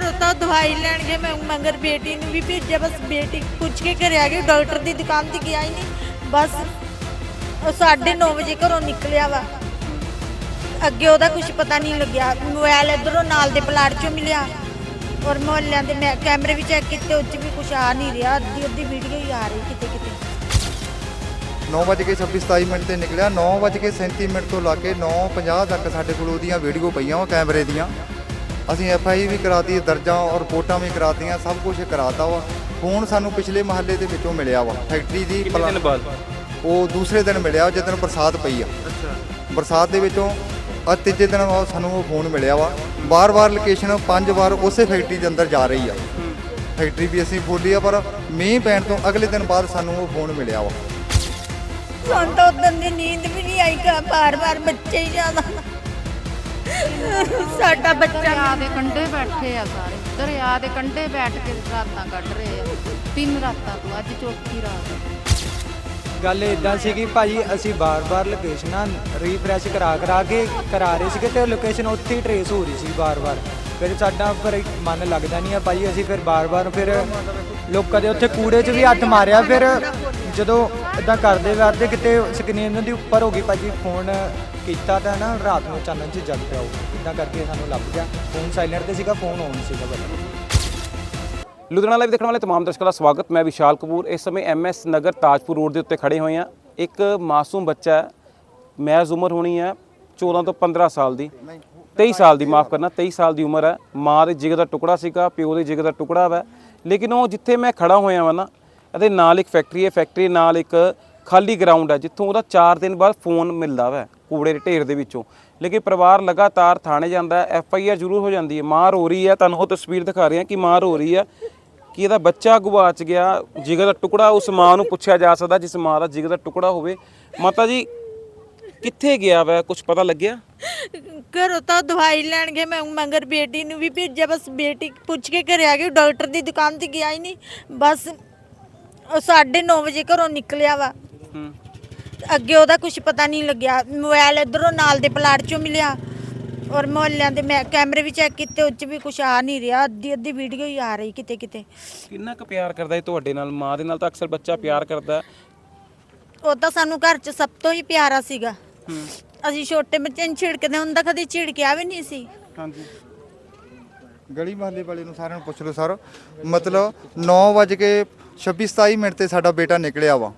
ਘਰੋਂ ਤਾਂ ਦਵਾਈ ਲੈਣ ਗਏ ਮੈਂ ਮਗਰ ਬੇਟੀ ਨੂੰ ਵੀ ਭੇਜਿਆ, ਬਸ ਬੇਟੀ ਪੁੱਛ ਕੇ ਘਰੇ ਆ ਗਈ, ਡਾਕਟਰ ਦੀ ਦੁਕਾਨ ਤੇ ਗਿਆ ਹੀ ਨਹੀਂ। ਬਸ ਉਹ 9:30 ਵਜੇ ਘਰੋਂ ਨਿਕਲਿਆ ਵਾ। ਅੱਗੇ ਉਹਦਾ ਕੁਝ ਪਤਾ ਨਹੀਂ ਲੱਗਿਆ। ਮੋਬਾਈਲ ਇਧਰੋਂ ਨਾਲ ਦੇ ਪਲਾਟ ਚੋਂ ਮਿਲਿਆ। ਔਰ ਮੁਹੱਲਿਆਂ ਦੇ ਮੈਂ ਕੈਮਰੇ ਵੀ ਚੈੱਕ ਕੀਤੇ, ਉਹ 'ਚ ਵੀ ਕੁਝ ਆ ਨਹੀਂ ਰਿਹਾ। ਅੱਧੀ ਅੱਧੀ ਵੀਡੀਓ ਹੀ ਆ ਰਹੀ ਕਿਤੇ ਕਿਤੇ। 9:26 ਮਿੰਟ ਤੇ ਨਿਕਲਿਆ। 9:37 ਮਿੰਟ ਤੋਂ ਲਾ ਕੇ 9:50 ਤੱਕ ਸਾਡੇ ਕੋਲ ਉਹਦੀਆਂ ਵੀਡੀਓ ਪਈਆਂ ਵਾ ਕੈਮਰੇ ਦੀਆਂ। ਅਸੀਂ ਐਫ ਆਈ ਵੀ ਕਰਾਤੀ ਦਰਜਾਂ ਔਰ ਰਿਪੋਰਟਾਂ ਵੀ ਕਰਾਤੀਆਂ ਸਭ ਕੁਝ ਕਰਾਤਾ ਵਾ। ਫੋਨ ਸਾਨੂੰ ਪਿਛਲੇ ਮਹੱਲੇ ਦੇ ਵਿੱਚੋਂ ਮਿਲਿਆ ਵਾ। ਫੈਕਟਰੀ ਦੀ ਕਿੰਨੇ ਦਿਨ ਬਾਅਦ? ਉਹ ਦੂਸਰੇ ਦਿਨ ਮਿਲਿਆ ਜਦੋਂ ਬਰਸਾਤ ਪਈ ਆ। ਅੱਛਾ। ਬਰਸਾਤ ਦੇ ਵਿੱਚੋਂ ਆ ਤੀਜੇ ਦਿਨ ਉਹ ਸਾਨੂੰ ਉਹ ਫੋਨ ਮਿਲਿਆ ਵਾ। ਬਾਰ-ਬਾਰ ਲੋਕੇਸ਼ਨ ਪੰਜ ਵਾਰ ਉਸੇ ਫੈਕਟਰੀ ਦੇ ਅੰਦਰ ਜਾ ਰਹੀ ਆ। ਫੈਕਟਰੀ ਵੀ ਅਸੀਂ ਖੋਲੀ ਆ ਪਰ ਮੀਂਹ ਪੈਣ ਤੋਂ ਅਗਲੇ ਦਿਨ ਬਾਅਦ ਸਾਨੂੰ ਉਹ ਫੋਨ ਮਿਲਿਆ ਵਾ। ਸਾਨੂੰ ਤਾਂ ਉਦੋਂ ਦੀ ਨੀਂਦ ਵੀ ਨਹੀਂ ਆਈ ਕਾ ਬਾਰ-ਬਾਰ ਬੱਚੇ ਹੀ ਜ਼ਿਆਦਾ ਸਾਡਾ ਬੱਚਾ ਦਰਿਆ ਦੇ ਕੰਢੇ ਬੈਠੇ ਆ ਸਾਰੇ। ਦਰਿਆ ਦੇ ਕੰਢੇ ਬੈਠ ਕੇ ਰਾਤਾਂ ਕੱਢ ਰਹੇ ਆ। ਤਿੰਨ ਰਾਤਾਂ ਤੋਂ ਅੱਜ ਚੌਥੀ ਰਾਤ। ਆ। ਗੱਲ ਇਦਾਂ ਸੀ ਕਿ ਭਾਜੀ ਅਸੀਂ ਬਾਰ-ਬਾਰ ਲੋਕੇਸ਼ਨਾਂ ਰੀਫਰੈਸ਼ ਕਰਾ ਕਰਾ ਕੇ ਕਰਾ ਰਹੇ ਸੀਗੇ ਤੇ ਲੋਕੇਸ਼ਨ ਉੱਥੇ ਹੀ ਟਰੇਸ ਹੋ ਰਹੀ ਸੀ ਬਾਰ-ਬਾਰ। ਫਿਰ ਸਾਡਾ ਪਰ ਮਨ ਲੱਗਦਾ ਨਹੀਂ ਆ ਭਾਜੀ ਅਸੀਂ ਫਿਰ ਬਾਰ-ਬਾਰ ਫਿਰ ਲੋਕਾਂ ਦੇ ਉੱਥੇ ਕੂੜੇ 'ਚ ਵੀ ਹੱਥ ਮਾਰਿਆ ਫਿਰ ਜਦੋਂ ਇਦਾਂ ਕਰਦੇ ਕਰਦੇ ਕਿਤੇ ਸਕਰੀਨ ਦੀ ਉੱਪਰ ਹੋ ਗਈ, ਭਾਜੀ ਫੋਨ ਕੀਤਾ ਤਾਂ ਨਾ ਰਾਤ ਨੂੰ ਚਾਨਣ 'ਚ ਜਗ ਪਿਆ ਉਹ ਇਦਾਂ ਕਰਕੇ ਸਾਨੂੰ ਲੱਭ ਗਿਆ। ਫੋਨ ਸਾਇਲੈਂਟ ਤੇ ਸੀਗਾ ਫੋਨ ਔਨ ਸੀਗਾ ਭਾਜੀ ਲੁਧਿਆਣਾ ਲਾਈਵ ਦੇਖਣ ਵਾਲੇ ਤਮਾਮ ਦਰਸ਼ਕਾਂ ਦਾ ਸਵਾਗਤ। ਮੈਂ ਵਿਸ਼ਾਲ ਕਪੂਰ। ਇਸ ਸਮੇਂ ਐਮਐਸ ਨਗਰ ਤਾਜਪੁਰ ਰੋਡ ਦੇ ਉੱਤੇ ਖੜੇ ਹੋਏ ਹਾਂ। ਇੱਕ ਮਾਸੂਮ ਬੱਚਾ ਹੈ ਮੈਜ਼ ਉਮਰ ਹੋਣੀ ਹੈ 14 ਤੋਂ 15 ਸਾਲ ਦੀ। 23 ਸਾਲ ਦੀ, ਮਾਫ ਕਰਨਾ 23 ਸਾਲ ਦੀ ਉਮਰ ਹੈ। ਮਾਂ ਦੇ ਜਿਗਰ ਦਾ ਟੁਕੜਾ ਸੀਗਾ, ਪਿਓ ਦੇ ਜਿਗਰ ਦਾ ਟੁਕੜਾ ਵਾ। ਲੇਕਿਨ ਉਹ ਜਿੱਥੇ ਮੈਂ ਖੜਾ ਹੋਇਆ ਵਾਂ ਨਾ ਇਹਦੇ ਨਾਲ ਇੱਕ ਫੈਕਟਰੀ ਹੈ ਫੈਕਟਰੀ ਨਾਲ ਇੱਕ ਖਾਲੀ ਗਰਾਊਂਡ ਹੈ, ਜਿੱਥੋਂ ਉਹਦਾ 4 ਦਿਨ ਬਾਅਦ ਫੋਨ ਮਿਲਦਾ ਵਾ, ਕੂੜੇ ਦੇ ਢੇਰ ਦੇ ਵਿੱਚੋਂ। ਲੇਕਿਨ ਪਰਿਵਾਰ ਲਗਾਤਾਰ ਥਾਣੇ ਜਾਂਦਾ ਐਫ ਆਈ ਆਰ ਜ਼ਰੂਰ ਹੋ ਜਾਂਦੀ ਹੈ। ਮਾਂ ਰੋ ਰਹੀ ਹੈ, ਤੁਹਾਨੂੰ ਉਹ ਤਸਵੀਰ ਦਿਖਾ ਰਹੇ ਹਾਂ ਕਿ ਮਾਂ ਰੋ ਰਹੀ ਹੈ, ਕਿ ਇਹਦਾ ਬੱਚਾ ਗਵਾਚ ਗਿਆ, ਜਿਗਰ ਦਾ ਟੁਕੜਾ ਉਸ ਮਾਂ ਨੂੰ ਪੁੱਛਿਆ ਜਾ ਸਕਦਾ, ਜਿਸ ਮਾਂ ਦਾ ਜਿਗਰ ਦਾ ਟੁਕੜਾ ਹੋਵੇ। ਮਾਤਾ ਜੀ, ਕਿੱਥੇ ਗਿਆ ਵਾ? ਕੁਝ ਪਤਾ ਲੱਗਿਆ? ਘਰੋਂ ਤਾਂ ਦਵਾਈ ਲੈਣ ਗਏ, ਮੈਂ ਮਗਰ ਬੇਟੀ ਨੂੰ ਵੀ ਭੇਜਿਆ, ਬਸ ਬੇਟੀ ਪੁੱਛ ਕੇ ਘਰੇ ਆ ਗਈ, ਡਾਕਟਰ ਦੀ ਦੁਕਾਨ ਤੇ ਗਿਆ ਹੀ ਨਹੀਂ। ਬਸ 9:30 ਵਜੇ ਘਰੋਂ ਨਿਕਲਿਆ ਵਾ। ਹੂੰ। ਅੱਗੇ ਉਹਦਾ ਕੁਝ ਪਤਾ ਨਹੀਂ ਲੱਗਿਆ। ਮੋਬਾਈਲ ਇਧਰੋਂ ਨਾਲ ਦੇ ਪਲਾਟ ਚੋਂ ਮਿਲਿਆ। ਔਰ ਮੁਹੱਲਿਆਂ ਦੇ ਮੈਂ ਕੈਮਰੇ ਵੀ ਚੈੱਕ ਕੀਤੇ ਉਹ 'ਚ ਵੀ ਕੁਝ ਆ ਨਹੀਂ ਰਿਹਾ। ਅੱਧੀ ਅੱਧੀ ਵੀਡੀਓ ਹੀ ਆ ਰਹੀ ਕਿਤੇ ਕਿਤੇ। ਕਿੰਨਾ ਕੁ ਪਿਆਰ ਕਰਦਾ ਹੈ ਤੁਹਾਡੇ ਨਾਲ? ਮਾਂ ਦੇ ਨਾਲ ਤਾਂ ਅਕਸਰ ਬੱਚਾ ਪਿਆਰ ਕਰਦਾ। ਉਹ ਤਾਂ ਸਾਨੂੰ ਘਰ 'ਚ ਸਭ ਤੋਂ ਹੀ ਪਿਆਰਾ ਸੀਗਾ। ਹੂੰ। ਅਸੀਂ ਛੋਟੇ ਬੱਚੇ ਨੂੰ ਛਿੜਕਦੇ ਹੁੰਦਾ ਕਦੀ ਝਿੜਕਿਆ ਵੀ ਨਹੀਂ ਸੀ। ਹਾਂਜੀ। ਗਲੀ ਮਹੱਲੇ ਵਾਲੇ ਨੂੰ ਸਾਰਿਆਂ ਨੂੰ ਪੁੱਛ ਲਓ ਸਰ। ਮਤਲਬ 9:26 ਮਿੰਟ ਤੇ ਸਾਡਾ ਬੇਟਾ ਨਿਕਲਿਆ ਵਾ।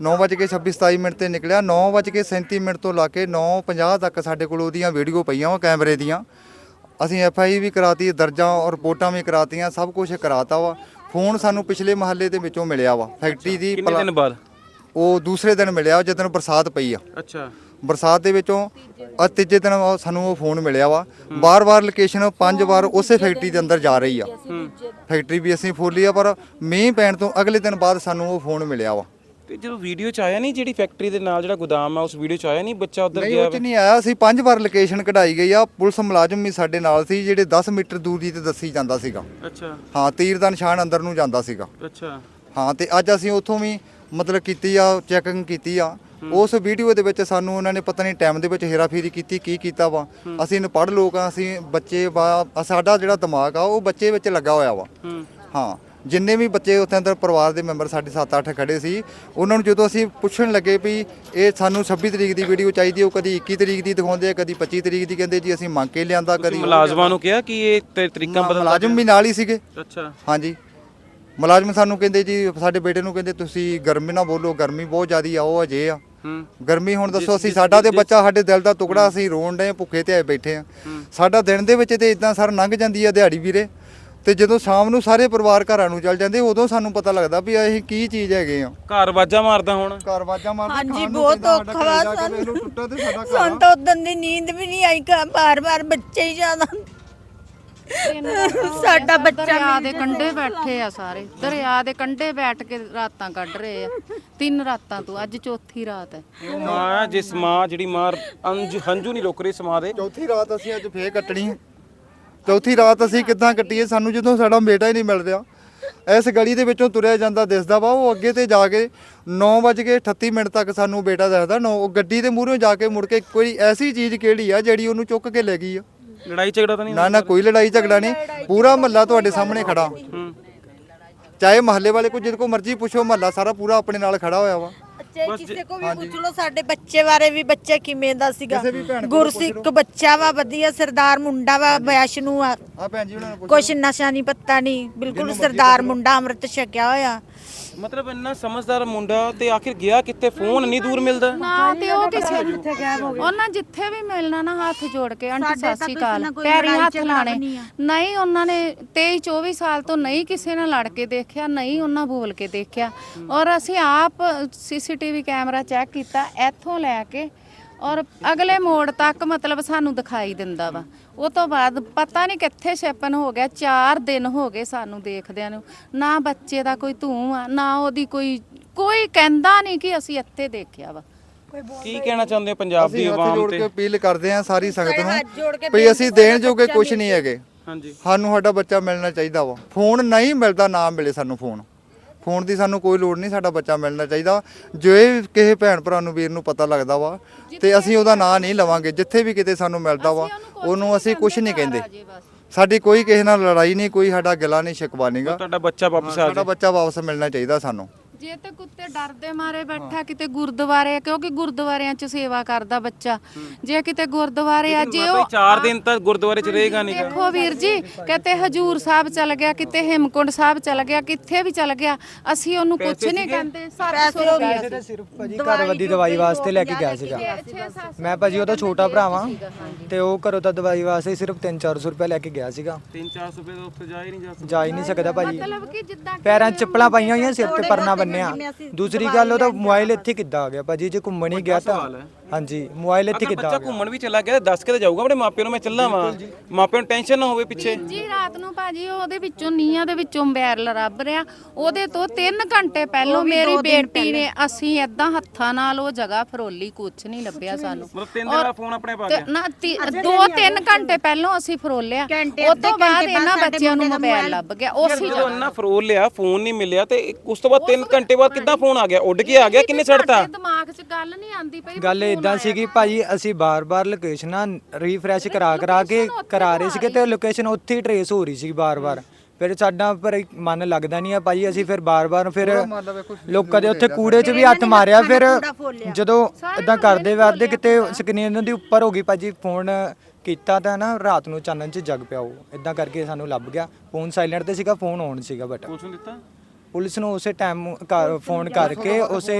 9:26 ਮਿੰਟ ਤੇ ਨਿਕਲਿਆ। 9:37 ਮਿੰਟ ਤੋਂ ਲਾ ਕੇ 9:50 ਤੱਕ ਸਾਡੇ ਕੋਲ ਉਹਦੀਆਂ ਵੀਡੀਓ ਪਈਆਂ ਵਾ ਕੈਮਰੇ ਦੀਆਂ। ਅਸੀਂ ਐਫ ਆਈ ਵੀ ਕਰਾਤੀ ਦਰਜਾਂ ਔਰ ਰਿਪੋਰਟਾਂ ਵੀ ਕਰਾਤੀਆਂ ਸਭ ਕੁਝ ਕਰਾਤਾ ਵਾ। ਫੋਨ ਸਾਨੂੰ ਪਿਛਲੇ ਮਹੱਲੇ ਦੇ ਵਿੱਚੋਂ ਮਿਲਿਆ ਵਾ। ਫੈਕਟਰੀ ਦੀ ਕਿੰਨੇ ਦਿਨ ਬਾਅਦ? ਉਹ ਦੂਸਰੇ ਦਿਨ ਮਿਲਿਆ ਜਦੋਂ ਬਰਸਾਤ ਪਈ ਆ। ਅੱਛਾ। ਬਰਸਾਤ ਦੇ ਵਿੱਚੋਂ ਆ ਤੀਜੇ ਦਿਨ ਉਹ ਸਾਨੂੰ ਉਹ ਫੋਨ ਮਿਲਿਆ ਵਾ। ਬਾਰ-ਬਾਰ ਲੋਕੇਸ਼ਨ ਪੰਜ ਵਾਰ ਉਸੇ ਫੈਕਟਰੀ ਦੇ ਅੰਦਰ ਜਾ ਰਹੀ ਆ। ਫੈਕਟਰੀ ਵੀ ਅਸੀਂ ਖੋਲੀ ਆ ਪਰ ਮੀਂਹ ਪੈਣ ਤੋਂ ਅਗਲੇ ਦਿਨ ਬਾਅਦ ਸਾਨੂੰ ਉਹ ਫੋਨ ਮਿਲਿਆ ਵਾ। ਤੇ ਜਦੋਂ ਵੀਡੀਓ ਚ ਆਇਆ ਨਹੀਂ ਜਿਹੜੀ ਫੈਕਟਰੀ ਦੇ ਨਾਲ ਜਿਹੜਾ ਗੋਦਾਮ ਆ ਉਸ ਵੀਡੀਓ ਚ ਆਇਆ ਨਹੀਂ ਬੱਚਾ ਉਧਰ ਨਹੀਂ ਗਿਆ ਉਹ ਚ ਨਹੀਂ ਆਇਆ। ਅਸੀਂ ਪੰਜ ਵਾਰ ਲੋਕੇਸ਼ਨ ਕਢਾਈ ਗਈ ਆ। ਪੁਲਿਸ ਮੁਲਾਜ਼ਮ ਵੀ ਸਾਡੇ ਨਾਲ ਸੀ ਜਿਹੜੇ 10 ਮੀਟਰ ਦੂਰੀ ਤੇ ਦੱਸੀ ਜਾਂਦਾ ਸੀਗਾ। ਅੱਛਾ। ਹਾਂ ਤੀਰ ਦਾ ਨਿਸ਼ਾਨ ਅੰਦਰ ਨੂੰ ਜਾਂਦਾ ਸੀਗਾ। ਅੱਛਾ। ਹਾਂ ਤੇ ਅੱਜ ਅਸੀਂ ਉੱਥੋਂ ਵੀ ਮਤਲਬ ਕੀਤੀ ਆ ਚੈਕਿੰਗ ਕੀਤੀ ਆ। ਉਸ ਵੀਡੀਓ ਦੇ ਵਿੱਚ ਸਾਨੂੰ ਉਹਨਾਂ ਨੇ ਪਤਾ ਨਹੀਂ ਟਾਈਮ ਦੇ ਵਿੱਚ ਹੇਰਾਫੇਰੀ ਕੀਤੀ ਕੀ ਕੀਤਾ ਵਾ। ਅਸੀਂ ਪੜ੍ਹ ਲੋਕ ਆ ਅਸੀਂ ਬੱਚੇ ਵਾ ਸਾਡਾ ਜਿਹੜਾ ਦਿਮਾਗ ਆ ਉਹ ਬੱਚੇ ਵਿੱਚ ਲੱਗਾ ਹੋਇਆ ਵਾ। ਹੂੰ। ਜਿੰਨੇ ਵੀ ਬੱਚੇ ਉੱਥੇ ਅੰਦਰ ਪਰਿਵਾਰ ਦੇ ਮੈਂਬਰ ਸਾਡੇ 7-8 ਖੜੇ ਸੀ ਉਹਨਾਂ ਨੂੰ ਜਦੋਂ ਅਸੀਂ ਪੁੱਛਣ ਲੱਗੇ ਵੀ ਇਹ ਸਾਨੂੰ 26 ਤਰੀਕ ਦੀ ਵੀਡੀਓ ਚਾਹੀਦੀ ਉਹ ਕਦੀ 21 ਤਰੀਕ ਦੀ ਦਿਖਾਉਂਦੇ ਆ ਕਦੀ 25 ਤਰੀਕ ਦੀ ਕਹਿੰਦੇ ਜੀ ਅਸੀਂ ਮੰਗ ਕੇ ਲਿਆਂਦਾ ਕਦੀ ਮੁਲਾਜ਼ਮਾਂ ਨੂੰ ਕਿਹਾ ਕਿ ਇਹ ਤਰੀਕਾ ਬਦਲ ਮੁਲਾਜ਼ਮ ਵੀ ਨਾਲ ਹੀ ਸੀਗੇ। ਅੱਛਾ। ਹਾਂਜੀ। ਮੁਲਾਜ਼ਮ ਸਾਨੂੰ ਕਹਿੰਦੇ ਜੀ ਸਾਡੇ ਬੇਟੇ ਨੂੰ ਕਹਿੰਦੇ ਤੁਸੀਂ ਗਰਮੀ ਨਾ ਬੋਲੋ ਗਰਮੀ ਬਹੁਤ ਜ਼ਿਆਦੀ ਆ ਉਹ ਅਜੇ ਆ। ਹੂੰ। ਗਰਮੀ ਹੁਣ ਦੱਸੋ ਅਸੀਂ ਸਾਡਾ ਤੇ ਬੱਚਾ ਸਾਡੇ ਦਿਲ ਦਾ ਟੁਕੜਾ ਅਸੀਂ ਰੋਣ ਡਏ ਭੁੱਖੇ ਤੇ ਆਏ ਬੈਠੇ ਆ। ਸਾਡਾ ਦਿਨ ਦੇ ਵਿੱਚ ਤੇ ਇਦਾਂ ਸਰ ਲੰਘ ਜਾਂਦੀ ਆ ਦਿਹਾੜੀ ਵੀਰੇ। ਤੇ ਜਦੋਂ ਸ਼ਾਮ ਨੂੰ ਸਾਰੇ ਪਰਿਵਾਰ ਘਰਾਂ ਨੂੰ ਚੱਲ ਜਾਂਦੇ ਉਦੋਂ ਸਾਨੂੰ ਪਤਾ ਲੱਗਦਾ ਵੀ ਅਸੀਂ ਕੀ ਚੀਜ਼ ਹੈਗੇ ਆ। ਘਰ ਵਾਜਾ ਮਾਰਦਾ ਹੁਣ। ਘਰ ਵਾਜਾ ਮਾਰਦੇ ਹਾਂਜੀ ਬਹੁਤ ਔਖਾ ਸਾਡਾ ਵਾ ਸਾਨੂੰ। ਟੁੱਟਾ ਤੇ ਸਾਡਾ ਘਰ ਸਾਨੂੰ ਆ। ਤਾਂ ਉਦੋਂ ਦੀ ਨੀਂਦ ਵੀ ਨਹੀਂ ਆਈ ਕਾ ਬਾਰ-ਬਾਰ ਬੱਚੇ ਹੀ ਜ਼ਿਆਦਾ ਸਾਡਾ ਬੱਚਾ ਦਰਿਆ ਦੇ ਕੰਢੇ ਬੈਠੇ ਆ ਸਾਰੇ। ਦਰਿਆ ਦੇ ਕੰਢੇ ਬੈਠ ਕੇ ਰਾਤਾਂ ਕੱਢ ਰਹੇ ਆ। ਤਿੰਨ ਰਾਤਾਂ ਤੋਂ ਅੱਜ ਚੌਥੀ ਰਾਤ ਹੈ। ਮਾਂ ਜਿਸ ਮਾਂ ਜਿਹੜੀ ਮਾਂ ਅੰਜ ਹੰਝੂ ਨਹੀਂ ਰੁਕ ਰਹੀ ਸਮਾਂ ਦੇ। ਚੌਥੀ ਰਾਤ ਅਸੀਂ ਅੱਜ ਫੇਰ ਕੱਟਣੀ। ਚੌਥੀ ਰਾਤ ਅਸੀਂ ਕਿੱਦਾਂ ਕੱਟੀਏ? ਸਾਨੂੰ ਜਦੋਂ ਸਾਡਾ ਬੇਟਾ ਹੀ ਨਹੀਂ ਮਿਲ ਰਿਹਾ ਇਸ ਗਲੀ ਦੇ ਵਿੱਚੋਂ ਤੁਰਿਆ ਜਾਂਦਾ ਦਿਸਦਾ ਵਾ ਉਹ ਅੱਗੇ ਤੇ ਜਾ ਕੇ 9:38 ਮਿੰਟ ਤੱਕ ਸਾਨੂੰ ਬੇਟਾ ਦੱਸਦਾ ਨੌ ਉਹ ਗੱਡੀ ਦੇ ਮੂਹਰੋਂ ਜਾ ਕੇ ਮੁੜ ਕੇ ਕੋਈ ਐਸੀ ਚੀਜ਼ ਕਿਹੜੀ ਆ ਜਿਹੜੀ ਉਹਨੂੰ ਚੁੱਕ ਕੇ ਲੈ ਗਈ ਆ? ਲੜਾਈ ਝਗੜਾ ਤਾਂ ਨਹੀਂ ਨਾ ਨਾ ਕੋਈ ਲੜਾਈ ਝਗੜਾ ਨਹੀਂ। ਪੂਰਾ ਮਹੱਲਾ ਤੁਹਾਡੇ ਸਾਹਮਣੇ ਖੜਾ। ਚਾਹੇ ਮਹੱਲੇ ਵਾਲੇ ਕੋ ਜਿਹਦੇ ਕੋ ਮਰਜ਼ੀ ਪੁੱਛੋ ਮਹੱਲਾ ਸਾਰਾ ਪੂਰਾ ਆਪਣੇ ਨਾਲ ਖੜਾ ਹੋਇਆ ਵਾ। ਚਾਹੇ ਕਿਸੇ ਕੋ ਵੀ ਪੁੱਛ ਲਓ ਸਾਡੇ ਬੱਚੇ ਬਾਰੇ ਵੀ ਬੱਚਾ ਕਿਵੇਂ ਦਾ ਸੀਗਾ? ਗੁਰਸਿੱਖ ਬੱਚਾ ਵਾ ਵਧੀਆ ਸਰਦਾਰ ਮੁੰਡਾ ਵਾ ਵੈਸ਼ਨੂ ਆ। ਆ ਭੈਣ ਜੀ ਉਹਨਾਂ ਨੂੰ ਪੁੱਛ ਕੁਛ ਨਸ਼ਾ ਨਹੀਂ ਪੱਤਾ ਨਹੀਂ ਬਿਲਕੁਲ ਸਰਦਾਰ ਮੁੰਡਾ ਅੰਮ੍ਰਿਤ ਛਕਿਆ ਹੋਇਆ। ਮਤਲਬ ਇੰਨਾ ਸਮਝਦਾਰ ਮੁੰਡਾ ਤੇ ਆਖਿਰ ਗਿਆ ਕਿੱਥੇ? ਫੋਨ ਇੰਨੀ ਦੂਰ ਮਿਲਦਾ। ਨਾ ਤੇ ਉਹ ਕਿਸੇ ਉਹਨਾਂ ਜਿੱਥੇ ਵੀ ਮਿਲਣਾ ਨਾ ਹੱਥ ਜੋੜ ਕੇ ਆਂਟੀ ਸਤਿ ਸ਼੍ਰੀ ਅਕਾਲ ਪੈਰੀ ਹੱਥ ਲਾਣੇ ਨਹੀਂ ਉਹਨਾਂ ਨੇ 23 24 ਸਾਲ ਤੋਂ ਨਹੀਂ ਕਿਸੇ ਨਾਲ ਲੜ ਕੇ ਦੇਖਿਆ ਨਹੀਂ ਉਹਨਾਂ ਬੋਲ ਕੇ ਦੇਖਿਆ। ਔਰ ਅਸੀਂ ਆਪ ਸੀਸੀਟੀਵੀ ਕੈਮਰਾ ਚੈੱਕ ਕੀਤਾ ਇੱਥੋਂ ਲੈ ਕੇ ਔਰ ਅਗਲੇ ਮੋੜ ਤੱਕ ਮਤਲਬ ਸਾਨੂੰ ਦਿਖਾਈ ਦਿੰਦਾ ਵਾ। ਉਹ ਤੋਂ ਬਾਅਦ ਪਤਾ ਨਹੀਂ ਕਿੱਥੇ ਛੇਪਨ ਹੋ ਗਿਆ 4 ਦਿਨ ਹੋ ਗਏ ਸਾਨੂੰ ਦੇਖਦਿਆਂ ਨੂੰ। ਨਾ ਬੱਚੇ ਦਾ ਕੋਈ ਧੂੰ ਆ ਨਾ ਉਹਦੀ ਕੋਈ ਕੋਈ ਕਹਿੰਦਾ ਨਹੀਂ ਕਿ ਅਸੀਂ ਇੱਥੇ ਦੇਖਿਆ ਵਾ। ਕੀ ਕਹਿਣਾ ਚਾਹੁੰਦੇ ਹੋ ਪੰਜਾਬ ਦੀ ਅਸੀਂ ਹੱਥ ਆਵਾਮ ਜੋੜ ਤੇ? ਕੇ ਅਪੀਲ ਕਰਦੇ ਹਾਂ ਸਾਰੀ ਸੰਗਤ ਨੂੰ ਵੀ ਅਸੀਂ ਦੇਣ ਜੋਗੇ ਕੁਝ ਨਹੀਂ ਹੈਗੇ। ਹਾਂਜੀ। ਸਾਨੂੰ ਸਾਡਾ ਬੱਚਾ ਮਿਲਣਾ ਚਾਹੀਦਾ ਵਾ। ਫੋਨ ਨਹੀਂ ਮਿਲਦਾ ਨਾ ਮਿਲੇ ਸਾਨੂੰ ਫੋਨ। ਫੋਨ ਦੀ ਸਾਨੂੰ ਕੋਈ ਲੋੜ ਨਹੀਂ ਸਾਡਾ ਬੱਚਾ ਮਿਲਣਾ ਚਾਹੀਦਾ। ਜੇ ਕਿਸੇ ਭੈਣ ਭਰਾ ਨੂੰ ਵੀਰ ਨੂੰ ਪਤਾ ਲੱਗਦਾ ਵਾ ਤੇ ਅਸੀਂ ਉਹਦਾ ਨਾਂ ਨਹੀਂ ਲਵਾਂਗੇ ਜਿੱਥੇ ਵੀ ਕਿਤੇ ਸਾਨੂੰ ਮਿਲਦਾ ਵਾ ਉਹਨੂੰ ਅਸੀਂ ਕੁਝ ਨਹੀਂ ਕਹਿੰਦੇ ਸਾਡੀ ਕੋਈ ਕਿਸੇ ਨਾਲ ਲੜਾਈ ਨਹੀਂ ਕੋਈ ਸਾਡਾ ਗਿਲਾ ਨਹੀਂ ਸ਼ਿਕਵਾ ਨਹੀਂਗਾ। ਤੁਹਾਡਾ ਬੱਚਾ ਵਾਪਸ ਆ ਸਾਡਾ ਬੱਚਾ ਵਾਪਸ ਮਿਲਣਾ ਚਾਹੀਦਾ ਸਾਨੂੰ। ਜੇ ਤੇ ਕੁੱਤੇ ਡਰਦੇ ਮਾਰੇ ਬੈਠਾ ਕਿਤੇ ਗੁਰਦੁਆਰੇ ਕਿਉਂਕਿ ਗੁਰਦੁਆਰਿਆਂ 'ਚ ਸੇਵਾ ਕਰਦਾ ਬੱਚਾ। ਜੇ ਕਿਤੇ ਗੁਰਦੁਆਰੇ ਆ ਜੇ ਉਹ 4 ਦਿਨ ਤੱਕ ਗੁਰਦੁਆਰੇ ਚ ਰਹੇਗਾ ਨਹੀਂ ਦੇਖੋ ਵੀਰ ਜੀ ਕਿਤੇ ਹਜੂਰ ਸਾਹਿਬ ਚਲ ਗਿਆ ਕਿਤੇ ਹੇਮਕੁੰਡ ਸਾਹਿਬ ਚਲ ਗਿਆ ਕਿੱਥੇ ਵੀ ਚਲ ਗਿਆ ਅਸੀਂ ਉਹਨੂੰ ਕੁਝ ਨਹੀਂ ਕਹਿੰਦੇ 700 ਰੁਪਏ ਤੇ ਸਿਰਫ ਭਾਜੀ ਘਰ ਦੀ ਦਵਾਈ ਵਾਸਤੇ ਲੈ ਕੇ ਗਿਆ ਸੀਗਾ। ਮੈਂ ਭਾਜੀ ਉਹਦਾ ਛੋਟਾ ਭਰਾ ਵਾਂ ਤੇ ਉਹ ਘਰੋਂ ਤਾਂ ਦਵਾਈ ਵਾਸਤੇ ਸਿਰਫ 3-400 ਰੁਪਏ ਲੈ ਕੇ ਗਿਆ ਸੀਗਾ। 3-400 ਰੁਪਏ ਦਾ ਉੱਥੇ ਜਾ ਹੀ ਨਹੀਂ ਜਾ ਸਕਦਾ। ਜਾ ਹੀ ਨਹੀਂ ਸਕਦਾ ਭਾਜੀ। ਮਤਲਬ ਕਿ ਜਿੱਦਾਂ ਪੈਰਾਂ 'ਚ ਚੱਪਲਾਂ ਪਾਈਆਂ ਹੋਈਆਂ ਸਿਰ ਤੇ ਪਰਨਾ ਬੰਨਿਆ ਦੂਸਰੀ ਗੱਲ ਉਹਦਾ ਮੋਬਾਈਲ ਇੱਥੇ ਕਿੱਦਾਂ ਆ ਗਿਆ? ਭਾਜੀ ਜੇ ਘੁੰਮਣ ਹੀ ਗਿਆ ਤਾਂ ਹਾਂਜੀ ਮੋਬਾਈਲ ਇੱਥੇ ਕਿੱਦਾਂ ਬੱਚਾ ਘੁੰਮਣ ਵੀ ਚਲਾ ਗਿਆ ਤੇ ਦੱਸ ਕੇ ਤੇ ਜਾਊਗਾ ਆਪਣੇ ਮਾਪਿਆਂ ਨੂੰ ਮੈਂ ਚੱਲਾਂ ਵਾਂ। ਮਾਪਿਆਂ ਨੂੰ ਟੈਨਸ਼ਨ ਨਾ ਹੋਵੇ ਪਿੱਛੇ। ਜੀ ਰਾਤ ਨੂੰ ਭਾਜੀ ਉਹਦੇ ਵਿੱਚੋਂ ਨੀਆਂ ਦੇ ਵਿੱਚੋਂ ਬੈਰਲ ਰੱਬ ਰਿਆ। ਉਹਦੇ ਤੋਂ 3 ਘੰਟੇ ਪਹਿਲਾਂ ਮੇਰੀ ਬੇਟੀ ਨੇ ਅਸੀਂ ਏਦਾਂ ਹੱਥਾਂ ਨਾਲ ਉਹ ਜਗ੍ਹਾ ਫਰੋਲੀ ਕੁਝ ਨਹੀਂ ਲੱਭਿਆ ਸਾਨੂੰ। ਮਤਲਬ ਤਿੰਨ ਦਿਨ ਦਾ ਫੋਨ ਆਪਣੇ ਪਾ ਤੇ ਗਿਆ। ਨਾ ਤੀ- ਦੋ ਤਿੰਨ ਘੰਟੇ ਪਹਿਲਾਂ ਅਸੀਂ ਫਰੋਲਿਆ। ਉਸ ਤੋਂ ਬਾਅਦ ਇਹਨਾਂ ਬੱਚਿਆਂ ਨੂੰ ਮੋਬਾਈਲ ਲੱਭ ਗਿਆ। ਉਸੇ ਜਦੋਂ ਇੰਨਾ ਫਰੋਲ ਲਿਆ ਫੋਨ ਨਹੀਂ ਮਿਲਿਆ ਤੇ ਉਸ ਤੋਂ ਬਾਅਦ 3 ਘੰਟੇ ਬਾਅਦ ਕਿੱਦਾਂ ਫੋਨ ਆ ਗਿਆ? ਉੱਡ ਕੇ ਆ ਗਿਆ ਕਿੰਨੇ ਛੱਡਤਾ? ਦਿਮਾਗ 'ਚ ਗੱਲ ਨਹੀਂ ਆਂਦੀ ਪਈ ਗੱਲ ਇਦਾਂ ਸੀਗੀ ਭਾਜੀ ਅਸੀਂ ਬਾਰ-ਬਾਰ ਲੋਕੇਸ਼ਨਾਂ ਰੀਫਰੈਸ਼ ਕਰਾ ਕਰਾ ਕੇ ਕਰਾ ਰਹੇ ਸੀਗੇ ਤੇ ਲੋਕੇਸ਼ਨ ਉੱਥੇ ਹੀ ਟਰੇਸ ਹੋ ਰਹੀ ਸੀ ਬਾਰ-ਬਾਰ। ਫਿਰ ਸਾਡਾ ਪਰ ਮਨ ਲੱਗਦਾ ਨਹੀਂ ਆ ਭਾਜੀ ਅਸੀਂ ਫਿਰ ਬਾਰ-ਬਾਰ ਫਿਰ ਲੋਕਾਂ ਦੇ ਉੱਥੇ ਕੂੜੇ 'ਚ ਵੀ ਹੱਥ ਮਾਰਿਆ ਫਿਰ ਜਦੋਂ ਇਦਾਂ ਕਰਦੇ ਵਾਦੇ ਕਿਤੇ ਸਕਰੀਨ ਦੀ ਉੱਪਰ ਹੋ ਗਈ ਭਾਜੀ ਫੋਨ ਕੀਤਾ ਤਾਂ ਨਾ ਰਾਤ ਨੂੰ ਚਾਨਣ 'ਚ ਜਗ ਪਿਆ ਉਹ। ਇਦਾਂ ਕਰਕੇ ਸਾਨੂੰ ਲੱਭ ਗਿਆ। ਫੋਨ ਸਾਇਲੈਂਟ ਤੇ ਸੀਗਾ ਫੋਨ ਔਨ ਸੀਗਾ ਬਟ ਪੁਲਿਸ ਨੂੰ ਦਿੱਤਾ? ਪੁਲਿਸ ਨੂੰ ਉਸੇ ਟਾਈਮ ਫੋਨ ਕਰਕੇ ਉਸੇ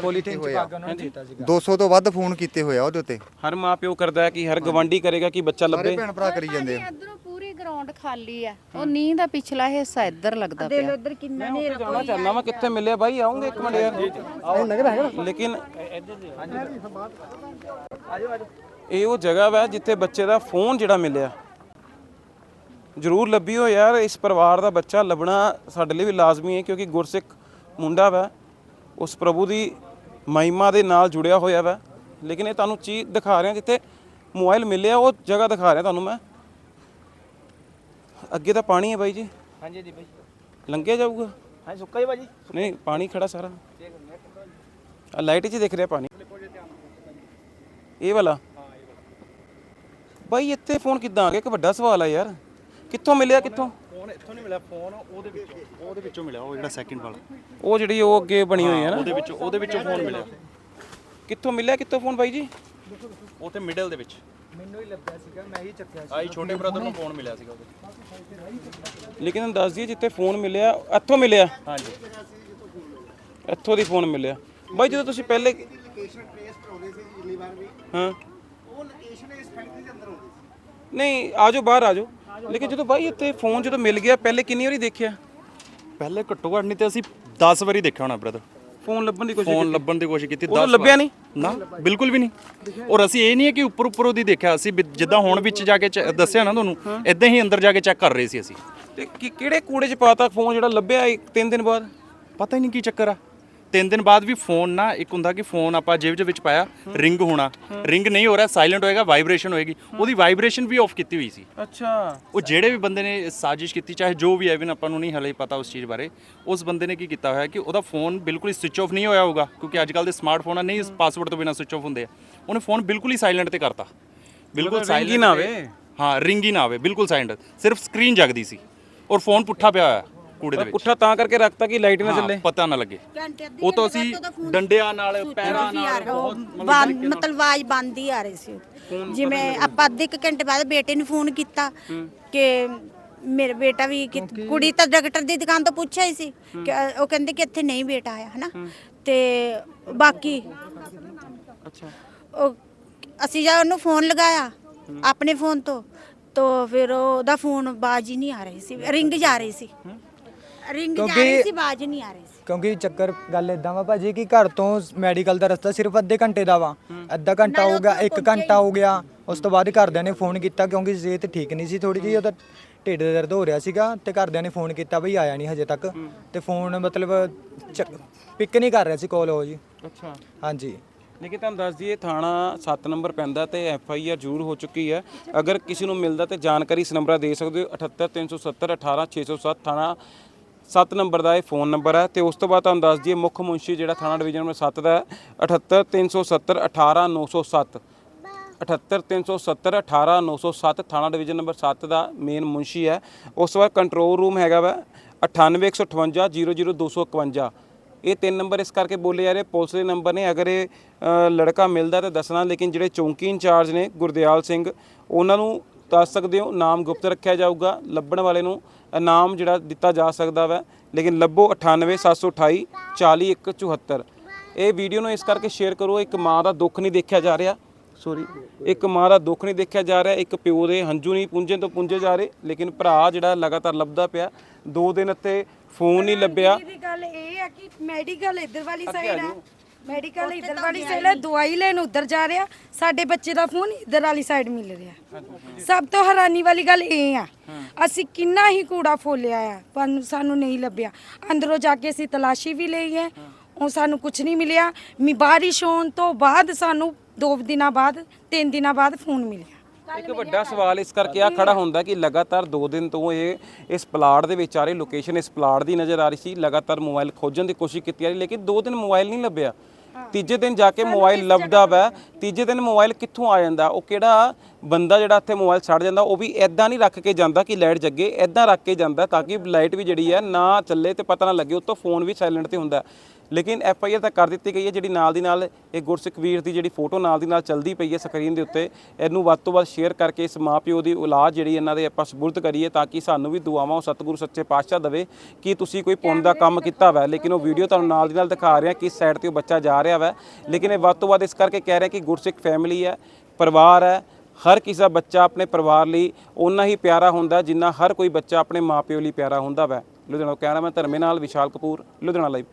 ਪੋਲੀਥੀਨ 'ਚ ਪਾ ਕੇ ਉਹਨਾਂ ਨੂੰ ਦਿੱਤਾ ਸੀਗਾ। 200 ਤੋਂ ਵੱਧ ਫੋਨ ਕੀਤੇ ਹੋਇਆ ਉਹਦੇ ਉੱਤੇ। ਹਰ ਮਾਂ ਪਿਓ ਕਰਦਾ ਹੈ ਕਿ ਹਰ ਗਵਾਂਢੀ ਕਰੇਗਾ ਕਿ ਬੱਚਾ ਲੱਭੇ ਸਾਰੇ ਭੈਣ ਭਰਾ ਕਰੀ ਜਾਂਦੇ ਆ। ਇਧਰੋਂ ਪੂਰੀ ਗਰਾਊਂਡ ਖਾਲੀ ਆ। ਉਹ ਨੀਂਹ ਦਾ ਪਿਛਲਾ ਹਿੱਸਾ ਇੱਧਰ ਲੱਗਦਾ ਪਿਆ। ਉਧਰ ਕਿੰਨਾ ਮੈਂ ਉੱਥੇ ਜਾਣਾ ਚਾਹੁੰਦਾ ਵਾਂ ਕਿੱਥੇ ਮਿਲਿਆ? ਬਾਈ ਆਉਂਗੇ ਇੱਕ ਮਿੰਟ ਯਾਰ। ਲੇਕਿਨ ਇਹ ਉਹ ਜਗ੍ਹਾ ਵਾ ਜਿੱਥੇ ਬੱਚੇ ਦਾ ਫੋਨ ਜਿਹੜਾ ਮਿਲਿਆ। ਜ਼ਰੂਰ ਲੱਭਿਓ ਯਾਰ ਇਸ ਪਰਿਵਾਰ ਦਾ ਬੱਚਾ ਲੱਭਣਾ ਸਾਡੇ ਲਈ ਵੀ ਲਾਜ਼ਮੀ ਹੈ ਕਿਉਂਕਿ ਗੁਰਸਿੱਖ ਮੁੰਡਾ ਵਾ। ਉਸ ਪ੍ਰਭੂ ਦੀ ਮਹਿਮਾ ਦੇ ਨਾਲ ਜੁੜਿਆ ਹੋਇਆ ਵਾ। ਲੇਕਿਨ ਇਹ ਤੁਹਾਨੂੰ ਚੀਜ਼ ਦਿਖਾ ਰਿਹਾ ਜਿੱਥੇ ਮੋਬਾਈਲ ਮਿਲਿਆ ਉਹ ਜਗ੍ਹਾ ਦਿਖਾ ਰਿਹਾ ਤੁਹਾਨੂੰ ਮੈਂ। ਅੱਗੇ ਤਾਂ ਪਾਣੀ ਹੈ ਬਾਈ ਜੀ। ਹਾਂਜੀ ਜੀ ਭਾਈ ਲੰਘਿਆ ਜਾਊਗਾ? ਹਾਂ ਸੁੱਕਾ ਹੀ ਭਾਜੀ। ਨਹੀਂ ਪਾਣੀ ਖੜਾ ਸਾਰਾ। ਆ ਲਾਈਟ 'ਚ ਦਿਖ ਰਿਹਾ ਪਾਣੀ। ਇਹ ਵਾਲਾ। ਬਾਈ ਇੱਥੇ ਫੋਨ ਕਿੱਦਾਂ ਆ ਗਿਆ? ਇੱਕ ਵੱਡਾ ਸਵਾਲ ਆ ਯਾਰ। ਕਿੱਥੋਂ ਮਿਲਿਆ ਕਿੱਥੋਂ? ਫੋਨ ਇੱਥੋਂ ਨਹੀਂ ਮਿਲਿਆ ਫੋਨ ਉਹਦੇ ਵਿੱਚੋਂ। ਉਹਦੇ ਵਿੱਚੋਂ ਮਿਲਿਆ ਉਹ ਜਿਹੜਾ ਸੈਕਿੰਡ ਵਾਲਾ। ਉਹ ਜਿਹੜੀ ਉਹ ਅੱਗੇ ਬਣੀ ਹੋਈ ਹੈ ਨਾ? ਉਹਦੇ ਵਿੱਚੋਂ ਉਹਦੇ ਵਿੱਚੋਂ ਫੋਨ ਮਿਲਿਆ। ਕਿੱਥੋਂ ਮਿਲਿਆ ਕਿੱਥੋਂ ਫੋਨ ਬਾਈ ਜੀ? ਉਹ ਤੇ ਮਿਡਲ ਦੇ ਵਿੱਚ। ਮੈਨੂੰ ਹੀ ਲੱਭਿਆ ਸੀਗਾ ਮੈਂ ਹੀ ਚੱਕਿਆ ਆਈ ਛੋਟੇ ਬ੍ਰਦਰ ਨੂੰ ਫੋਨ ਮਿਲਿਆ ਸੀਗਾ ਉਹਦੇ ਲੇਕਿਨ ਤੁਹਾਨੂੰ ਦੱਸ ਦਈਏ ਜਿੱਥੇ ਫੋਨ ਮਿਲਿਆ ਇੱਥੋਂ ਮਿਲਿਆ? ਹਾਂਜੀ। ਇੱਥੋਂ ਦੀ ਫੋਨ ਮਿਲਿਆ। ਬਾਈ ਜਦੋਂ ਤੁਸੀਂ ਪਹਿਲੇ ਹਾਂ। ਨਹੀਂ ਆਜੋ ਬਾਹਰ ਆਜੋ ਲੇਕਿਨ ਜਦੋਂ ਬਾਈ ਇੱਥੇ ਫੋਨ ਜਦੋਂ ਮਿਲ ਗਿਆ ਪਹਿਲੇ ਕਿੰਨੀ ਵਾਰੀ ਦੇਖਿਆ? ਪਹਿਲੇ ਘੱਟੋ ਘੱਟ ਨਹੀਂ ਤੇ ਅਸੀਂ 10 ਵਾਰੀ ਦੇਖਿਆ ਹੋਣਾ ਬ੍ਰਦਰ ਫੋਨ ਲੱਭਣ ਦੀ ਕੋਸ਼ਿਸ਼ ਫੋਨ ਲੱਭਣ ਦੀ ਕੋਸ਼ਿਸ਼ ਕੀਤੀ ਉਦੋਂ 10 ਲੱਭਿਆ ਨਹੀਂ? ਨਾ ਬਿਲਕੁਲ ਵੀ ਨਹੀਂ। ਔਰ ਅਸੀਂ ਇਹ ਨਹੀਂ ਹੈ ਕਿ ਉੱਪਰ ਉੱਪਰ ਉਹਦੀ ਦੇਖਿਆ ਅਸੀਂ ਵੀ ਜਿੱਦਾਂ ਹੁਣ ਵਿੱਚ ਜਾ ਕੇ ਚੈ- ਦੱਸਿਆ ਨਾ ਤੁਹਾਨੂੰ ਇਦਾਂ ਹੀ ਅੰਦਰ ਜਾ ਕੇ ਚੈੱਕ ਕਰ ਰਹੇ ਸੀ ਅਸੀਂ। ਤੇ ਕਿ- ਕਿਹੜੇ ਕੂੜੇ 'ਚ ਪਾਤਾ ਫੋਨ ਜਿਹੜਾ ਲੱਭਿਆ ਇੱਕ ਤਿੰਨ ਦਿਨ ਬਾਅਦ? ਪਤਾ ਹੀ ਨਹੀਂ ਕੀ ਚੱਕਰ ਆ। ਤਿੰਨ ਦਿਨ ਬਾਅਦ ਵੀ ਫੋਨ ਨਾ ਇੱਕ ਹੁੰਦਾ ਕਿ ਫੋਨ ਆਪਾਂ ਜੇਬ ਦੇ ਵਿੱਚ ਪਾਇਆ ਰਿੰਗ ਹੋਣਾ। ਰਿੰਗ ਨਹੀਂ ਹੋ ਰਿਹਾ ਸਾਇਲੈਂਟ ਹੋਏਗਾ ਵਾਈਬ੍ਰੇਸ਼ਨ ਹੋਏਗੀ। ਉਹਦੀ ਵਾਈਬ੍ਰੇਸ਼ਨ ਵੀ ਆਫ ਕੀਤੀ ਹੋਈ ਸੀ। ਅੱਛਾ। ਉਹ ਜਿਹੜੇ ਵੀ ਬੰਦੇ ਨੇ ਸਾਜ਼ਿਸ਼ ਕੀਤੀ ਚਾਹੇ ਜੋ ਵੀ ਐਵਨ ਆਪਾਂ ਨੂੰ ਨਹੀਂ ਹਲੇ ਪਤਾ ਉਸ ਚੀਜ਼ ਬਾਰੇ ਉਸ ਬੰਦੇ ਨੇ ਕੀ ਕੀਤਾ ਹੋਇਆ ਕਿ ਉਹਦਾ ਫੋਨ ਬਿਲਕੁਲ ਹੀ ਸਵਿਚ ਆਫ ਨਹੀਂ ਹੋਇਆ ਹੋਊਗਾ ਕਿਉਂਕਿ ਅੱਜ ਕੱਲ ਦੇ ਸਮਾਰਟਫੋਨ ਆ ਨਹੀਂ ਪਾਸਵਰਡ ਤੋਂ ਬਿਨਾ ਸਵਿਚ ਆਫ ਹੁੰਦੇ ਆ। ਉਹਨੇ ਫੋਨ ਬਿਲਕੁਲ ਹੀ ਸਾਇਲੈਂਟ ਤੇ ਕਰਤਾ। ਬਿਲਕੁਲ ਹੀ ਨਾ ਤੇ- ਆਵੇ। ਹਾਂ ਰਿੰਗ ਹੀ ਨਾ ਆਵੇ ਬਿਲਕੁਲ ਸਾਇਲੈਂਟ ਸਿਰਫ ਸਕਰੀਨ ਜਗਦੀ ਸੀ। ਔਰ ਫੋਨ ਪੁੱਠਾ ਪਿਆ ਹੋਇਆ। ਕੂੜੇ ਦੇ ਵਿੱਚ। ਪੁੱਠਾ ਤਾਂ ਕਰਕੇ ਰੱਖਤਾ ਕਿ ਲਾਈਟ ਨਾ ਹਾਂ, ਪੱਲੇ ਪਤਾ ਨਾ ਲੱਗੇ। ਉਹ ਤਾਂ ਅਸੀਂ ਡੰਡਿਆਂ ਨਾਲ ਪੈਰਾਂ ਨਾਲ ਬੰਦ ਮਤਲਬ ਆਵਾਜ਼ ਬੰਦ ਹੀ ਆ ਰਹੀ ਸੀ। ਜਿਵੇਂ ਆਪਾਂ ਅੱਧੇ ਕੁ ਘੰਟੇ ਬਾਅਦ ਬੇਟੇ ਨੂੰ ਫੋਨ ਕੀਤਾ ਕਿ ਮੇਰਾ ਬੇਟਾ ਵੀ ਕਿ- ਕੁੜੀ ਤਾਂ ਡਾਕਟਰ ਦੀ ਦੁਕਾਨ ਤੋਂ ਪੁੱਛਿਆ ਹੀ ਸੀ ਕਿ ਉਹ ਕਹਿੰਦੇ ਕਿ ਇੱਥੇ ਨਹੀਂ ਬੇਟਾ ਆਇਆ ਹਨਾ? ਤੇ ਬਾਕੀ ਅੱਛਾ। ਉਹ ਅਸੀਂ ਜਦ ਉਹਨੂੰ ਫੋਨ ਲਗਾਇਆ ਆਪਣੇ ਫੋਨ ਤੋਂ ਤੋਂ ਫਿਰ ਉਹਦਾ ਫੋਨ ਬਾਜ ਹੀ ਨਹੀਂ ਆ ਰਹੀ ਸੀ ਰਿੰਗ ਜਾ ਰਹੀ ਸੀ। ਰਿੰਗ ਜਾ ਰਹੀ ਕਿਉਂਕਿ- ਸੀ ਬਾਜ ਨਹੀਂ ਆ ਰਹੀ ਸੀ। ਕਿਉਂਕਿ ਚੱਕਰ ਗੱਲ ਇਦਾਂ ਵਾ ਭਾਜੀ ਕਿ ਘਰ ਤੋਂ ਮੈਡੀਕਲ ਦਾ ਰਸਤਾ ਸਿਰਫ ਅੱਧੇ ਘੰਟੇ ਦਾ ਵਾ। ਅੱਧਾ ਘੰਟਾ ਹੋ ਗਿਆ 1 ਘੰਟਾ ਹੋ ਗਿਆ। ਉਸ ਤੋਂ ਬਾਅਦ ਘਰਦਿਆਂ ਨੇ ਫੋਨ ਕੀਤਾ ਕਿਉਂਕਿ ਸਿਹਤ ਠੀਕ ਨਹੀਂ ਸੀ ਥੋੜੀ ਜਿਹੀ ਉਹਦਾ ਢਿੱਡ ਦਾ ਦਰਦ ਹੋ ਰਿਹਾ ਸੀਗਾ ਤੇ ਘਰਦਿਆਂ ਨੇ ਫੋਨ ਕੀਤਾ ਬਈ ਆਇਆ ਨਹੀਂ ਹਜੇ ਤੱਕ। ਤੇ ਫੋਨ ਮਤਲਬ ਪਿਕ ਨਹੀਂ ਕਰ ਰਿਹਾ ਸੀ ਕਾਲ ਉਹ ਜੀ। ਅੱਛਾ। ਹਾਂਜੀ। ਲੇਕਿਨ ਤੁਹਾਨੂੰ ਦੱਸ ਦਈਏ ਥਾਣਾ 7 ਨੰਬਰ ਪੈਂਦਾ ਤੇ ਐਫ ਆਈ ਆਰ ਜ਼ਰੂਰ ਹੋ ਚੁੱਕੀ ਹੈ। ਅਗਰ ਕਿਸੇ ਨੂੰ ਮਿਲਦਾ ਤੇ ਜਾਣਕਾਰੀ ਇਸ ਨੰਬਰ ਦੇ ਸਕਦੇ ਹੋ। 78370 18607 ਥਾਣਾ 7 ਨੰਬਰ ਦਾ ਇਹ ਫੋਨ ਨੰਬਰ ਹੈ ਤੇ ਉਸ ਤੋਂ ਬਾਅਦ ਤੁਹਾਨੂੰ ਦੱਸ ਦਈਏ ਮੁੱਖ ਮੁੰਸ਼ੀ ਜਿਹੜਾ ਥਾਣਾ ਡਿਵੀਜ਼ਨ ਨੰਬਰ 7 ਦਾ ਹੈ 78370 18907 78370 18907 ਥਾਣਾ ਡਿਵੀਜ਼ਨ ਨੰਬਰ 7 ਦਾ ਮੇਨ ਮੁੰਸ਼ੀ ਹੈ। ਉਸ ਤੋਂ ਬਾਅਦ ਕੰਟਰੋਲ ਰੂਮ ਹੈਗਾ ਵਾ 9815 00251 ਇਹ ਤਿੰਨ ਨੰਬਰ ਇਸ ਕਰਕੇ ਬੋਲੇ ਜਾ ਰਹੇ, ਪੁਲਿਸ ਦੇ ਨੰਬਰ ਨੇ, ਅਗਰ ਇਹ ਲੜਕਾ ਮਿਲਦਾ ਤਾਂ ਦੱਸਣਾ, ਲੇਕਿਨ ਜਿਹੜੇ ਚੌਂਕੀ ਇੰਚਾਰਜ ਨੇ ਗੁਰਦਿਆਲ ਸਿੰਘ, ਉਹਨਾਂ ਨੂੰ ਦੱਸ ਸਕਦੇ ਹੋ ਨਾਮ ਗੁਪਤ ਰੱਖਿਆ ਜਾਊਗਾ। ਲੱਭਣ ਵਾਲੇ ਨੂੰ ਇਨਾਮ ਜਿਹੜਾ ਦਿੱਤਾ ਜਾ ਸਕਦਾ ਵਾ। ਲੇਕਿਨ ਲੱਭੋ 98728 40174 ਇਹ ਵੀਡੀਓ ਨੂੰ ਇਸ ਕਰਕੇ ਸ਼ੇਅਰ ਕਰੋ ਇੱਕ ਮਾਂ ਦਾ ਦੁੱਖ ਨਹੀਂ ਦੇਖਿਆ ਜਾ ਰਿਹਾ। ਸੋਰੀ ਇੱਕ ਮਾਂ ਦਾ ਦੁੱਖ ਨਹੀਂ ਦੇਖਿਆ ਜਾ ਰਿਹਾ। ਇੱਕ ਪਿਓ ਦੇ ਹੰਝੂ ਨਹੀਂ ਪੁੰਝੇ ਤੋਂ ਪੁੰਝੇ ਜਾ ਰਹੇ। ਲੇਕਿਨ ਭਰਾ ਜਿਹੜਾ ਲਗਾਤਾਰ ਲੱਭਦਾ ਪਿਆ। ਦੋ ਦਿਨ ਇੱਥੇ ਫੋਨ ਨਹੀਂ ਲੱਭਿਆ। ਦੀ ਗੱਲ ਇਹ ਹੈ ਕਿ ਮੈਡੀਕਲ ਇੱਧਰ ਵਾਲੀ ਸਾਈਡ ਹੈ ਮੈਡੀਕਲ ਇੱਧਰ ਵਾਲੀ ਸਾਈਡ ਹੈ ਦਵਾਈ ਲੈਣ ਉੱਧਰ ਜਾ ਰਿਹਾ। ਸਾਡੇ ਬੱਚੇ ਦਾ ਫੋਨ ਇੱਧਰ ਵਾਲੀ ਸਾਈਡ ਮਿਲ ਰਿਹਾ। ਸਭ ਤੋਂ ਹੈਰਾਨੀ ਵਾਲੀ ਗੱਲ ਇਹ ਆ। ਅਸੀਂ ਕਿੰਨਾ ਹੀ ਕੂੜਾ ਫੋਲਿਆ ਆ ਪਰ ਸਾਨੂੰ ਨਹੀਂ ਲੱਭਿਆ। ਅੰਦਰੋਂ ਜਾ ਕੇ ਅਸੀਂ ਤਲਾਸ਼ੀ ਵੀ ਲਈ ਹੈ। ਉਹ ਸਾਨੂੰ ਕੁਝ ਨਹੀਂ ਮਿਲਿਆ। ਮੀ ਬਾਰਿਸ਼ ਹੋਣ ਤੋਂ ਬਾਅਦ ਸਾਨੂੰ ਦੋ ਦਿਨਾਂ ਬਾਅਦ ਤਿੰਨ ਦਿਨਾਂ ਬਾਅਦ ਫੋਨ ਮਿਲਿਆ। ਇੱਕ ਵੱਡਾ ਸਵਾਲ ਇਸ ਕਰਕੇ ਆ ਖੜਾ ਹੁੰਦਾ ਕਿ ਲਗਾਤਾਰ 2 ਦਿਨ ਤੋਂ ਇਹ ਇਸ ਪਲਾਟ ਦੇ ਵਿੱਚ ਆ ਰਹੀ ਲੋਕੇਸ਼ਨ ਇਸ ਪਲਾਟ ਦੀ ਨਜ਼ਰ ਆ ਰਹੀ ਸੀ ਲਗਾਤਾਰ ਮੋਬਾਈਲ ਖੋਜਣ ਦੀ ਕੋਸ਼ਿਸ਼ ਕੀਤੀ ਜਾ ਰਹੀ ਲੇਕਿਨ 2 ਦਿਨ ਮੋਬਾਈਲ ਨਹੀਂ ਲੱਭਿਆ। ਤੀਜੇ ਦਿਨ ਜਾ ਕੇ ਮੋਬਾਈਲ ਲੱਭਦਾ ਵਾ ਤੀਜੇ ਦਿਨ ਮੋਬਾਈਲ ਕਿੱਥੋਂ ਆ ਜਾਂਦਾ? ਉਹ ਕਿਹੜਾ ਬੰਦਾ ਜਿਹੜਾ ਇੱਥੇ ਮੋਬਾਈਲ ਛੱਡ ਜਾਂਦਾ ਉਹ ਵੀ ਐਦਾਂ ਨਹੀਂ ਰੱਖ ਕੇ ਜਾਂਦਾ ਕਿ ਲਾਈਟ ਜੱਗੇ ਐਦਾਂ ਰੱਖ ਕੇ ਜਾਂਦਾ ਤਾਂ ਕਿ ਲਾਈਟ ਵੀ ਜਿਹੜੀ ਹੈ ਨਾ ਚੱਲੇ ਤੇ ਪਤਾ ਨਾ ਲੱਗੇ ਉਤੋਂ ਫੋਨ ਵੀ ਸਾਇਲੈਂਟ ਤੇ ਹੁੰਦਾ। ਲੇਕਿਨ ਐਫ ਆਈ ਆਰ ਤਾਂ ਕਰ ਦਿੱਤੀ ਗਈ ਹੈ, ਜਿਹੜੀ ਨਾਲ ਦੀ ਨਾਲ ਇਹ ਗੁਰਸਿੱਖ ਵੀਰ ਦੀ ਜਿਹੜੀ ਫੋਟੋ ਨਾਲ ਦੀ ਨਾਲ ਚੱਲਦੀ ਪਈ ਹੈ ਸਕਰੀਨ ਦੇ ਉੱਤੇ, ਇਹਨੂੰ ਵੱਧ ਤੋਂ ਵੱਧ ਸ਼ੇਅਰ ਕਰਕੇ ਇਸ ਮਾਪਿਓ ਦੀ ਔਲਾਦ ਜਿਹੜੀ ਇਹਨਾਂ ਦੇ ਆਪਾਂ ਸਬੁਰਦ ਕਰੀਏ ਤਾਂ ਕਿ ਸਾਨੂੰ ਵੀ ਦੁਆਵਾਂ ਉਹ ਸਤਿਗੁਰੂ ਸੱਚੇ ਪਾਤਸ਼ਾਹ ਦੇਵੇ, ਕਿ ਤੁਸੀਂ ਕੋਈ ਪੁੰਨ ਦਾ ਕੰਮ ਕੀਤਾ ਵਾ, ਲੇਕਿਨ ਉਹ ਵੀਡੀਓ ਤੁਹਾਨੂੰ ਨਾਲ ਦੀ ਨਾਲ ਦਿਖਾ ਰਿਹਾ ਕਿਸ ਸਾਈਡ ਤੇ ਉਹ ਬੱਚਾ ਜਾ ਰਿਹਾ ਵਾ। ਲੇਕਿਨ ਇਹ ਵੱਧ ਤੋਂ ਵੱਧ ਇਸ ਕਰਕੇ ਕਹਿ ਰਿਹਾ ਕਿ ਗੁਰਸਿੱਖ ਫੈਮਿਲੀ ਹੈ, ਪਰਿਵਾਰ ਹੈ, ਹਰ ਕਿਸੇ ਦਾ ਬੱਚਾ ਆਪਣੇ ਪਰਿਵਾਰ ਲਈ ਉਨਾ ਹੀ ਪਿਆਰਾ ਹੁੰਦਾ ਜਿੰਨਾ ਹਰ ਕੋਈ ਬੱਚਾ ਆਪਣੇ ਮਾਪਿਓ ਲਈ ਪਿਆਰਾ ਹੁੰਦਾ ਵੈ। ਲੁਧਿਆਣਾ ਕੈਮਰਾਮੈਨ ਧਰਮੇ ਨਾਲ ਵਿਸ਼ਾਲ ਕਪੂਰ, ਲੁਧਿਆਣਾ ਲਾਈਵ